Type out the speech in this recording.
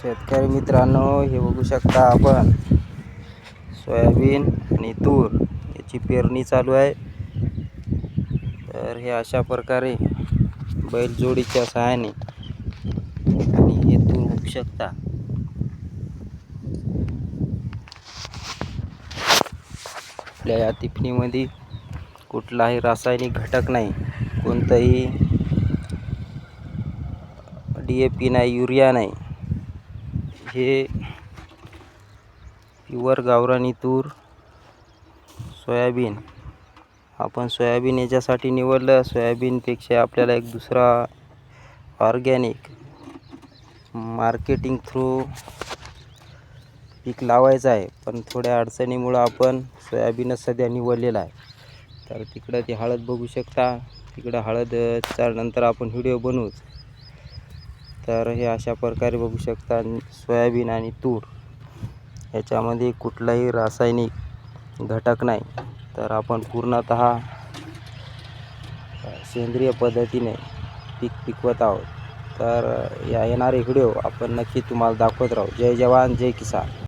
शेतकरी मित्रांनो हे बघू शकता आपण. सोयाबीन आणि तूर याची पेरणी चालू आहे. तर हे अशा प्रकारे बैलजोडीच्या सहाय्याने आणि हे तूर बघू शकता. आपल्या या टिपणीमध्ये कुठलाही रासायनिक घटक नाही कोणतंही डी ए पी नाही युरिया नाही. हे प्युअर गावरानी तूर सोयाबीन. आपण सोयाबीन याच्यासाठी निवडलं. सोयाबीनपेक्षा आपल्याला एक दुसरा ऑर्गॅनिक मार्केटिंग थ्रू पीक लावायचं आहे. पण थोड्या अडचणीमुळं आपण सोयाबीनच सध्या निवडलेला आहे. तर तिकडं ती हळद बघू शकता. तिकडं हळदच्या नंतर आपण व्हिडिओ बनवूच तर हे अशा प्रकारे बघू शकता सोयाबीन आणि तूर. याच्यामध्ये कुठलाही रासायनिक घटक नाही. तर आपण पूर्णतः सेंद्रिय पद्धतीने पीक पिकवत आहोत. तर या येणारे व्हिडिओ आपण नक्की तुम्हाला दाखवत राहू. जय जवान जय किसान.